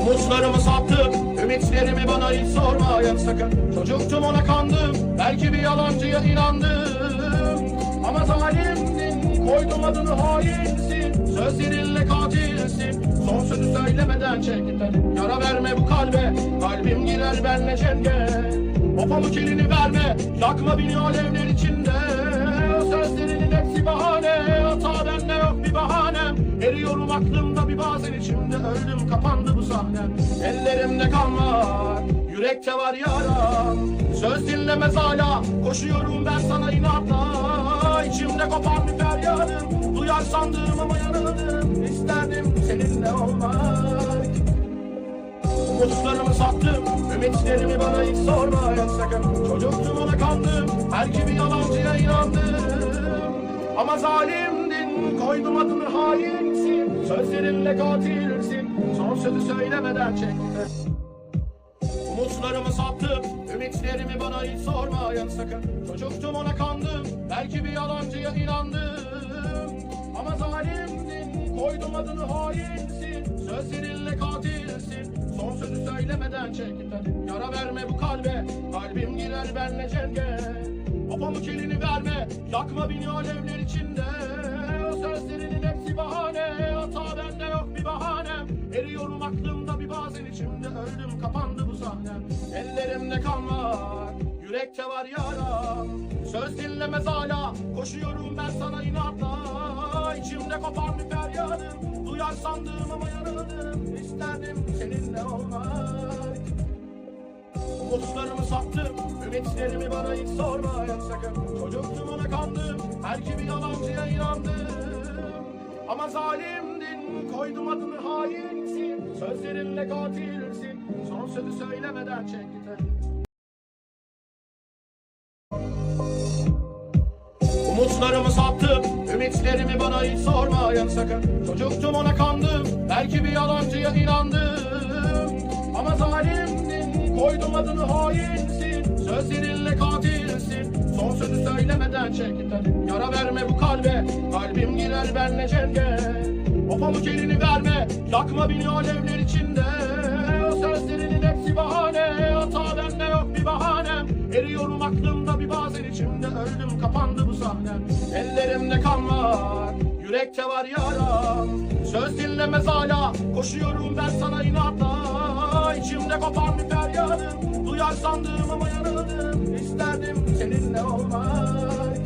Umutlarımı sattım, ümitlerimi bana hiç sormayın sakın. Çocuktum ona kandım, belki bir yalancıya inandım. Ama zalimdin, koydum adını hainsin. Sözlerinle katilsin, son sözü söylemeden çek gidelim Yara verme bu kalbe, kalbim girer benle cenge. O pamuk elini verme, yakma beni alevler içinde. Sözlerinin hepsi bahane, hata bende yok bir bahanem. Eriyorum aklımda bazen içimde öldüm kapandı bu sahnem. Ellerimde kan var yürekte var yaram. Söz dinlemez hala koşuyorum ben sana inatla. İçimde kopan bir feryadım Duyar sandım ama yanıldım İsterdim seninle olmak. Umutlarımı sattım Ümitlerimi bana hiç sormayın sakın Çocuktum ona kandım Belki bir yalancıya inandım. Ama zalimdin Koydum adını hainsin Sözlerinle katilsin. Son sözü söylemeden çekti Umutlarımı sattım. Ümitlerimi bana hiç sormayın sakın. Çocuktum ona kandım. Belki bir yalancıya inandım. Ama zalimdin Koydum adını hainsin. Sözlerinle katilsin. Son sözü söylemeden çek Yara verme bu kalbe. Kalbim girer benle cenge. O pamuk elini verme. Yakma beni alevler içinde. O sözlerinin hepsi kapandı bu sahnem. Ellerimde kan var Yürekte var yaram. Söz dinlemez hala Koşuyorum ben sana inatla. İçimde kopan bir feryadım Duyar sandım ama yanıldım İsterdim seninle olmak. Umutlarımı sattım Ümitlerimi bana hiç sormayın sakın Çocuktum ona kandım Belki bir yalancıya inandım. Ama zalimdin Koydum adını hainsin Sözlerinle katilsin. Son sözü söylemeden çek gidelim Umutlarımı sattım, ümitlerimi bana hiç sormayın sakın. Çocuktum ona kandım, belki bir yalancıya inandım. Ama zalimdin, koydum adını hainsin. Sözlerinle katilsin, son sözü söylemeden çek Yara verme bu kalbe, kalbim girer benle cenge O pamuk elini verme, yakma beni alevler içinde. O sözlerinin hepsi bahane, hata bende yok bir bahanem Eriyorum aklımda bir bazen içimde. Öldüm kapandı bu sahnem Ellerimde kan var yürekte var yaram. Söz dinlemez hala koşuyorum ben sana inatla. İçimde kopan bir feryadım Duyar sandım ama yanıldım İsterdim seninle olmak